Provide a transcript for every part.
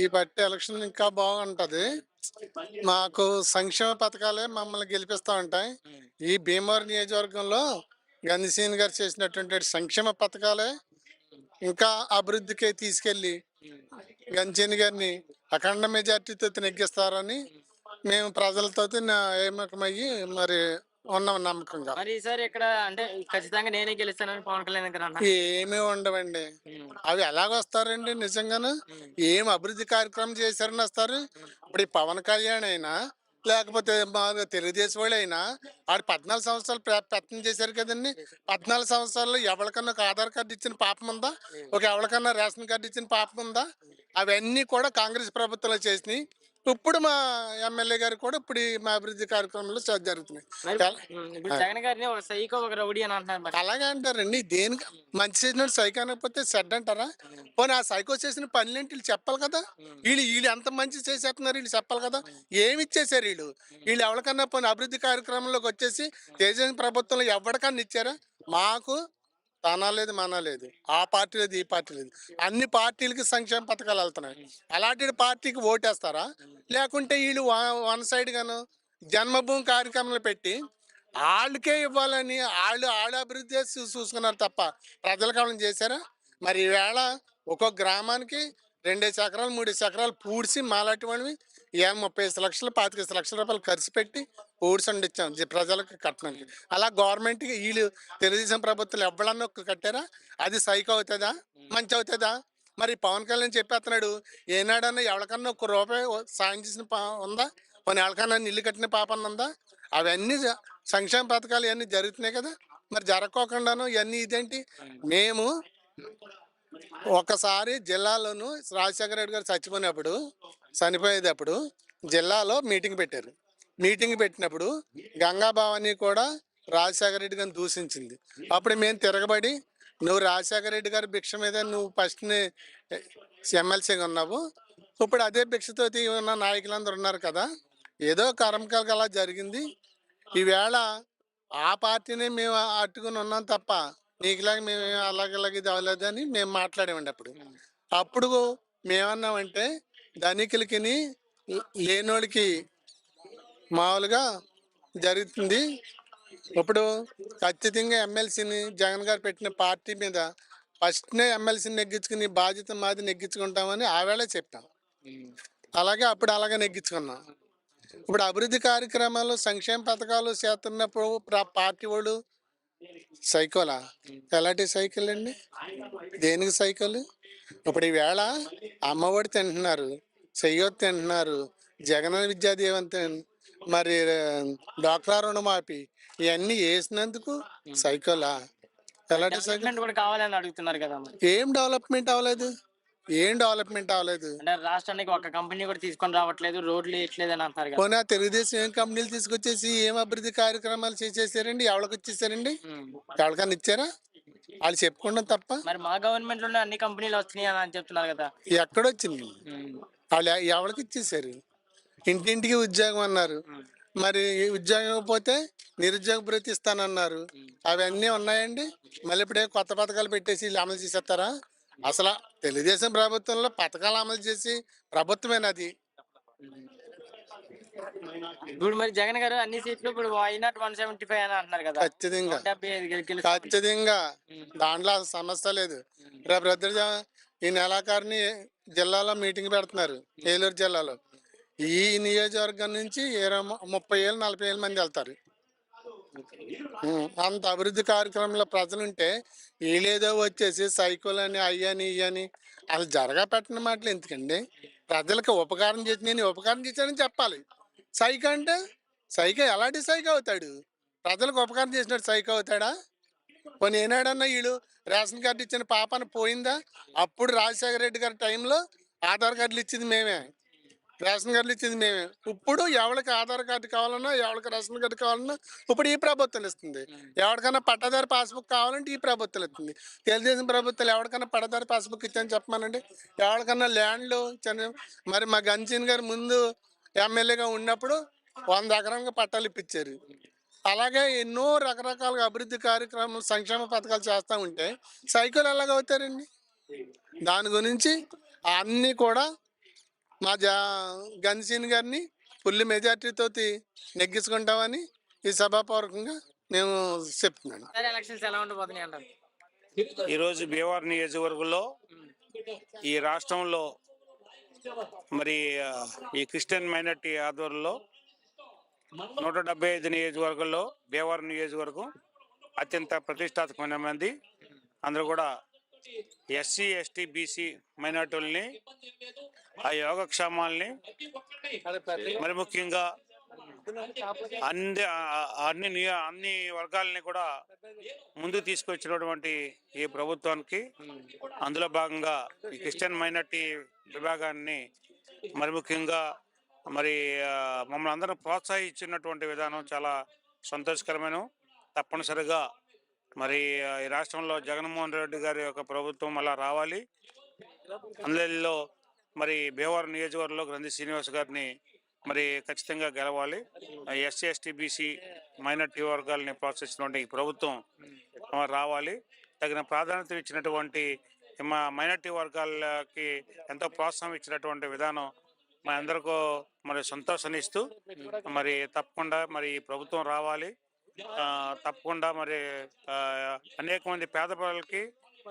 ఈ బట్టి ఎలక్షన్ ఇంకా బాగుంటది. మాకు సంక్షేమ పథకాలే మమ్మల్ని గెలిపిస్తా ఉంటాయి. ఈ భీమవరం నియోజకవర్గంలో గంధిసీన్ గారు చేసినటువంటి సంక్షేమ పథకాలే ఇంకా అభివృద్ధికి తీసుకెళ్ళి గంజీని గారిని అఖండ మెజార్టీతో నెగ్గిస్తారని మేము ప్రజలతో ఏమకమయ్యి మరి ఉన్నాం నమ్మకంగా. మరి ఈసారి ఇక్కడ అంటే ఖచ్చితంగా నేనే గెలుస్తానని పవన్ కళ్యాణ్ గారు అన్నారు. ఏమీ ఉండవండి. అవి ఎలాగొస్తారండి నిజంగాను? ఏం అభివృద్ధి కార్యక్రమం చేశారని వస్తారు? ఇప్పుడు ఈ పవన్ కళ్యాణ్ అయినా లేకపోతే మా తెలుగుదేశం వాళ్ళు అయినా ఆడు పద్నాలుగు సంవత్సరాలు ప్ర- ప్రయత్నం చేశారు కదండి. పద్నాలుగు సంవత్సరాల్లో ఎవరికన్నా ఒక ఆధార్ కార్డు ఇచ్చిన పాపం ఉందా? ఒక ఎవరికన్నా రేషన్ కార్డు ఇచ్చిన పాపం ఉందా? అవన్నీ కూడా కాంగ్రెస్ ప్రభుత్వంలో చేసినాయి. ఇప్పుడు మా ఎమ్మెల్యే గారు కూడా ఇప్పుడు ఈ మా అభివృద్ధి కార్యక్రమంలో జరుగుతున్నాయి. జగన్ గారిని ఒక సైకో ఒక రౌడీ అని అంటున్నారు మరి. అలాగే అంటారండి. దేనికి మంచి చేసిన సైకో అనకపోతే సెడ్ అంటారా? పోనీ ఆ సైకో చేసిన పనులేంటి? వీళ్ళు చెప్పాలి కదా. వీళ్ళు వీళ్ళు ఎంత మంచి చేసేస్తున్నారు వీళ్ళు చెప్పాలి కదా. ఏమి ఇచ్చేసారు వీళ్ళు? వీళ్ళు ఎవరికన్నా పోనీ అభివృద్ధి కార్యక్రమంలోకి వచ్చేసి తేజస్వి ప్రభుత్వంలో ఎవరికన్నా ఇచ్చారా? మాకు తన లేదు మన లేదు ఆ పార్టీ లేదు ఈ పార్టీ లేదు అన్ని పార్టీలకి సంక్షేమ పథకాలు వెళ్తున్నాయి. అలాంటి పార్టీకి ఓటేస్తారా? లేకుంటే వీళ్ళు వన్ సైడ్ గాను జన్మభూమి కార్యక్రమాలు పెట్టి వాళ్ళకే ఇవ్వాలని వాళ్ళు వాళ్ళ అభివృద్ధి చేసి చూసుకున్నారు తప్ప ప్రజల కాలం చేశారా? మరి ఈవేళ ఒక్కొక్క గ్రామానికి రెండేసి ఎకరాలు మూడేసి ఎకరాలు పూడ్చి మాలాంటి వాళ్ళవి ఏ ముప్పై ఐదు లక్షలు పాతిక లక్షల రూపాయలు ఖర్చు పెట్టి పూడ్చి వండిచ్చాం జ- ప్రజలకు కట్టడానికి. అలా గవర్నమెంట్కి వీళ్ళు తెలుగుదేశం ప్రభుత్వాలు ఎవరన్నా ఒక్క కట్టారా? అది సైకో అవుతుందా? మంచి అవుతుందా? మరి పవన్ కళ్యాణ్ చెప్పేస్తున్నాడు ఏనాడన్నా ఎవరికన్నా ఒక్క రూపాయి సాయం చేసిన పా ఉందా? కొన్ని ఎవరికన్నా ఇల్లు కట్టిన పాపన్న ఉందా? అవన్నీ సంక్షేమ పథకాలు ఇవన్నీ జరుగుతున్నాయి కదా. మరి జరగకోకుండాను ఇవన్నీ ఇదేంటి? మేము ఒకసారి జిల్లాలోను రాజశేఖర రెడ్డి గారు చచ్చిపోయినప్పుడు చనిపోయేటప్పుడు జిల్లాలో మీటింగ్ పెట్టారు. మీటింగ్ పెట్టినప్పుడు గంగా భవాని కూడా రాజశేఖర రెడ్డి గారిని దూషించింది. అప్పుడు మేము తిరగబడి నువ్వు రాజశేఖర రెడ్డి గారి భిక్ష మీద నువ్వు ఫస్ట్ ఎమ్మెల్సీగా ఉన్నావు. ఇప్పుడు అదే భిక్షతో ఉన్న నాయకులందరూ ఉన్నారు కదా. ఏదో కరంకాలకు అలా జరిగింది. ఈవేళ ఆ పార్టీనే మేము అట్టుకుని ఉన్నాం తప్ప నీకులాగా మేము అలాగలాగే ఇది అవ్వలేదని మేము మాట్లాడామండి అప్పుడు. అప్పుడు మేమన్నామంటే ధనికులకి లేనోడికి మామూలుగా జరుగుతుంది. ఇప్పుడు ఖచ్చితంగా ఎమ్మెల్సీని జగన్ గారు పెట్టిన పార్టీ మీద ఫస్ట్నే ఎమ్మెల్సీని నెగ్గించుకుని బాధ్యత మాది నెగ్గించుకుంటామని ఆవేళ చెప్పాం. అలాగే అప్పుడు అలాగే నెగ్గించుకున్నాం. ఇప్పుడు అభివృద్ధి కార్యక్రమాలు సంక్షేమ పథకాలు చేస్తున్నప్పుడు పార్టీ వాళ్ళు సైకోలా? ఎలాంటి సైకిల్ అండి? దేనికి సైకిల్? ఇప్పుడు ఈవేళ అమ్మఒడి తింటున్నారు. చెయ్యొత్తి తింటున్నారు జగన్ విద్యాదీవెన తిన్- మరి డాక్టర్ రుణమాఫీ ఇవన్నీ వేసినందుకు సైకిలా? ఎలాంటి డెవలప్మెంట్ కూడా కావాలని అడుగుతున్నారు కదా మరి. ఏం డెవలప్మెంట్ అవ్వలేదు? ఏం డెవలప్మెంట్ అవ్వలేదు? అంటే రాష్ట్రానికి ఒక కంపెనీ కూడా తీసుకొని రావట్లేదు రోడ్లు వేయట్లేదు అని అంటారు కదా. పోనీ ఆ తెలుగుదేశం ఏం కంపెనీలు తీసుకొచ్చేసి ఏం అభివృద్ధి కార్యక్రమాలు చేసేసారండి? ఎవరికి వచ్చేసారండి. ఎవరికన్నా ఇచ్చారా? వాళ్ళు చెప్పుకోవడం తప్ప. మరి మా గవర్నమెంట్లోనే అన్ని కంపెనీలు వచ్చినాయి అని చెప్తున్నారు కదా. ఎక్కడొచ్చింది. వాళ్ళు ఎవరికి ఇచ్చేసారు? ఇంటింటికి ఉద్యోగం అన్నారు. మరి ఉద్యోగం పోతే నిరుద్యోగ భృతి ఇస్తానన్నారు. అవన్నీ ఉన్నాయండి. మళ్ళీ ఇప్పుడే కొత్త పథకాలు పెట్టేసి వీళ్ళు అమలు చేసేస్తారా? అసలు తెలుగుదేశం ప్రభుత్వంలో పథకాలు అమలు చేసి ప్రభుత్వమేనది ఇప్పుడు మరి జగన్ గారు అన్ని సీట్లు ఇప్పుడు వైనాట్ వన్ సెవెంటీ ఫైవ్ అని అంటున్నారు కదా. ఖచ్చితంగా. ఖచ్చితంగా. దాంట్లో అసలు సమస్య లేదు. రేపు ఈ నెలాఖరుని జిల్లాలో మీటింగ్ పెడుతున్నారు ఏలూరు జిల్లాలో. ఈ నియోజకవర్గం నుంచి ఇరవై ముప్పై ఏళ్ళు నలభై ఏళ్ళ మంది వెళ్తారు. అంత అభివృద్ధి కార్యక్రమంలో ప్రజలుంటే వీళ్ళేదో వచ్చేసి సైకిల్ అని అయ్యని ఇయ్యని అసలు జరగా పెట్టిన మాటలు ఎందుకండి? ప్రజలకు ఉపకారం చేసి నేను ఉపకారం చేశానని చెప్పాలి. సైక అంటే సైక ఎలాంటి సైకి అవుతాడు? ప్రజలకు ఉపకారం చేసినట్టు సైక్ అవుతాడా? పోనీ ఏనాడన్నా వీళ్ళు రేషన్ కార్డు ఇచ్చిన పాపన పోయిందా? అప్పుడు రాజశేఖర రెడ్డి గారి టైంలో ఆధార్ కార్డులు ఇచ్చింది మేమే. రేషన్ కార్డులు ఇచ్చింది మేమే. ఇప్పుడు ఎవరికి ఆధార్ కార్డు కావాలన్నా ఎవరికి రేషన్ కార్డు కావాలన్నా ఇప్పుడు ఈ ప్రభుత్వం ఇస్తుంది. ఎవరికైనా పట్టదారి పాస్బుక్ కావాలంటే ఈ ప్రభుత్వం ఇస్తుంది. తెలుగుదేశం ప్రభుత్వాలు ఎవరికైనా పట్టదారి పాస్బుక్ ఇచ్చని చెప్పమానండి. ఎవరికన్నా ల్యాండ్లు ఇచ్చాను మరి మా గంజీన్ గారు ముందు ఎమ్మెల్యేగా ఉన్నప్పుడు వంద ఎకరంగా పట్టాలు ఇప్పించారు. అలాగే ఎన్నో రకరకాల అభివృద్ధి కార్యక్రమం సంక్షేమ పథకాలు చేస్తూ ఉంటే సైకిల్ ఎలాగ అవుతారండి? దాని గురించి అన్నీ కూడా మా జా గన్సీన్ గారిని ఫుల్ మెజార్టీతో నెగ్గించుకుంటామని ఈ సభాపూర్వకంగా నేను చెప్తున్నాను. ఈరోజు భీమవరం నియోజకవర్గంలో ఈ రాష్ట్రంలో మరి ఈ క్రిస్టియన్ మైనార్టీ ఆధ్వర్యంలో నూట డెబ్బై ఐదు నియోజకవర్గంలో భీమవరం నియోజకవర్గం అత్యంత ప్రతిష్టాత్మకమైన మంది. అందరూ కూడా ఎస్సీ ఎస్టీ బీసీ మైనార్టీలని ఆ యోగక్షేమాలని మరి ముఖ్యంగా అన్ని అన్ని నియ- అన్ని వర్గాలని కూడా ముందుకు తీసుకొచ్చినటువంటి ఈ ప్రభుత్వానికి అందులో భాగంగా ఈ క్రిస్టియన్ మైనార్టీ విభాగాన్ని మరి ముఖ్యంగా మరి మమ్మల్ని అందరం ప్రోత్సహించినటువంటి విధానం చాలా సంతోషకరమైన తప్పనిసరిగా మరి ఈ రాష్ట్రంలో జగన్మోహన్ రెడ్డి గారి యొక్క ప్రభుత్వం అలా రావాలి. అందులో మరి భీమవరం నియోజకవర్గంలో గ్రంథి శ్రీనివాస్ గారిని మరి ఖచ్చితంగా గెలవాలి. ఎస్సీ ఎస్టీ బీసీ మైనార్టీ వర్గాలని ప్రోత్సహించినటువంటి ఈ ప్రభుత్వం రావాలి. తగిన ప్రాధాన్యత ఇచ్చినటువంటి మా మైనార్టీ వర్గాలకి ఎంతో ప్రోత్సాహం ఇచ్చినటువంటి విధానం మా అందరికీ మరి సంతోషాన్ని ఇస్తూ మరి తప్పకుండా మరి ప్రభుత్వం రావాలి. తప్పకుండా మరి అనేక మంది పేద ప్రజలకి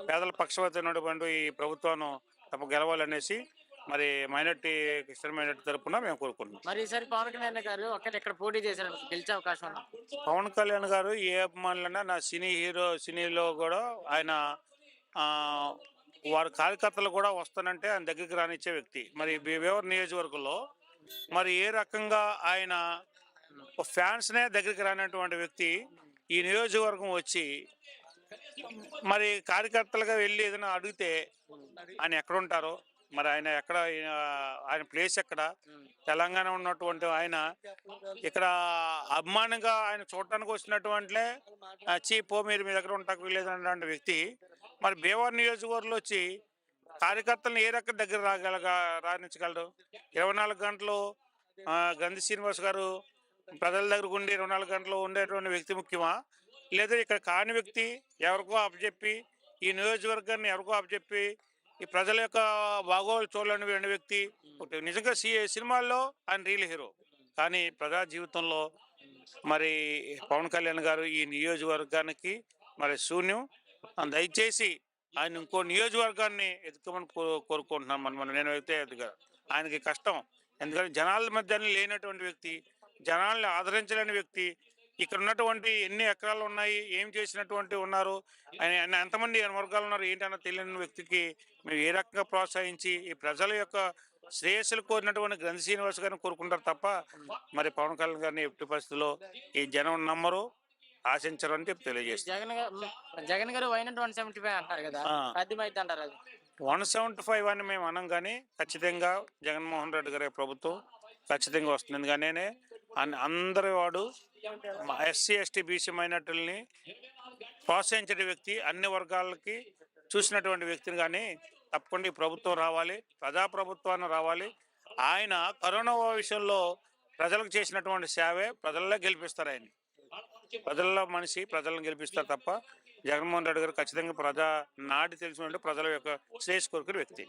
పేదల పక్షపాతమైనటువంటి ఈ ప్రభుత్వాన్ని తప్ప గెలవాలనేసి మరి మైనార్టీ క్రిస్టియన్ మైనార్టీ తరపున మేము కోరుకుంటున్నాం. మరి ఈసారి పవన్ కళ్యాణ్ గారు ఒక్కటి ఇక్కడ పోటీ చేశారు గెలిచే అవకాశం పవన్ కళ్యాణ్ గారు ఏ అభిమానులన్నా నా సినీ హీరో సినీలో కూడా ఆయన వారి కార్యకర్తలు కూడా వస్తానంటే ఆయన దగ్గరికి రానిచ్చే వ్యక్తి. మరి భీమవరం నియోజకవర్గంలో మరి ఏ రకంగా ఆయన ఫ్యాన్స్నే దగ్గరికి రానటువంటి వ్యక్తి ఈ నియోజకవర్గం వచ్చి మరి కార్యకర్తలుగా వెళ్ళి ఏదైనా అడిగితే ఆయన ఎక్కడ ఉంటారో మరి ఆయన ఎక్కడ ఆయన- ప్లేస్ ఎక్కడ తెలంగాణ ఉన్నటువంటి ఆయన ఇక్కడ అభిమానంగా ఆయన చూడటానికి వచ్చినటువంటి చీపో మీరు మీ దగ్గర ఉంటాకు వీలేదు అన్నటువంటి వ్యక్తి మరి భీమవరం నియోజకవర్గంలో వచ్చి కార్యకర్తలను ఏ రకం దగ్గర రాగలగా రాణించగలరు? ఇరవై నాలుగు గంటలు గంధి శ్రీనివాస్ గారు ప్రజల దగ్గర ఉండి ఇరవై నాలుగు గంటలు ఉండేటువంటి వ్యక్తి ముఖ్యమా? లేదా ఇక్కడ కాని వ్యక్తి ఎవరికో అప్పచెప్పి ఈ నియోజకవర్గాన్ని ఎవరికో అప్పచెప్పి ఈ ప్రజల యొక్క బాగోలు చూడలేని వెళ్ళిన వ్యక్తి ఒకటి. నిజంగా సి సినిమాల్లో ఆయన రియల్ హీరో. కానీ ప్రజా జీవితంలో మరి పవన్ కళ్యాణ్ గారు ఈ నియోజకవర్గానికి మరి శూన్యం. దయచేసి ఆయన ఇంకో నియోజకవర్గాన్ని ఎదుకమని కో కోరుకుంటున్నాం మనం. నేను అయితే ఎదుగా ఆయనకి కష్టం. ఎందుకంటే జనాల మధ్యనే లేనటువంటి వ్యక్తి జనాల్ని ఆదరించలేని వ్యక్తి ఇక్కడ ఉన్నటువంటి ఎన్ని ఎకరాలు ఉన్నాయి ఏం చేసినటువంటి ఉన్నారు ఆయన ఎంతమంది ఆయన వర్గాలు ఉన్నారు ఏంటన్న తెలియని వ్యక్తికి మేము ఏ రకంగా ప్రోత్సహించి ఈ ప్రజల యొక్క శ్రేయస్సులు కోరినటువంటి గ్రంథి శ్రీనివాస్ గారిని కోరుకుంటారు తప్ప మరి పవన్ కళ్యాణ్ గారిని ఎట్టి పరిస్థితుల్లో ఈ జనం నమ్మరు. ఆశించరు అని చెప్పి తెలియజేస్తారు జగన్ గారు జగన్ గారు వైనట్ వన్ సెవెంటీ ఫైవ్ అంటారు కదా ఆ. సాధ్యమైతే అంటారు అది. వన్ సెవెంటీ ఫైవ్ అని మేము అనం కానీ ఖచ్చితంగా జగన్మోహన్ రెడ్డి గారి ప్రభుత్వం ఖచ్చితంగా వస్తుంది. ఎందుకనే అందరి వాడు ఎస్సీ ఎస్టీ బీసీ మైనార్టీలని ప్రోత్సహించిన వ్యక్తి అన్ని వర్గాలకి చూసినటువంటి వ్యక్తిని కానీ తప్పకుండా ఈ ప్రభుత్వం రావాలి ప్రజాప్రభుత్వాన్ని రావాలి. ఆయన కరోనా విషయంలో ప్రజలకు చేసినటువంటి సేవే ప్రజల్లో గెలిపిస్తారు ఆయన ప్రజల్లో మనిషి ప్రజలను గెలిపిస్తారు తప్ప జగన్మోహన్ రెడ్డి గారు ఖచ్చితంగా ప్రజా నాటి తెలిసినటువంటి ప్రజల యొక్క శ్రేయస్ కోరుకునే వ్యక్తి.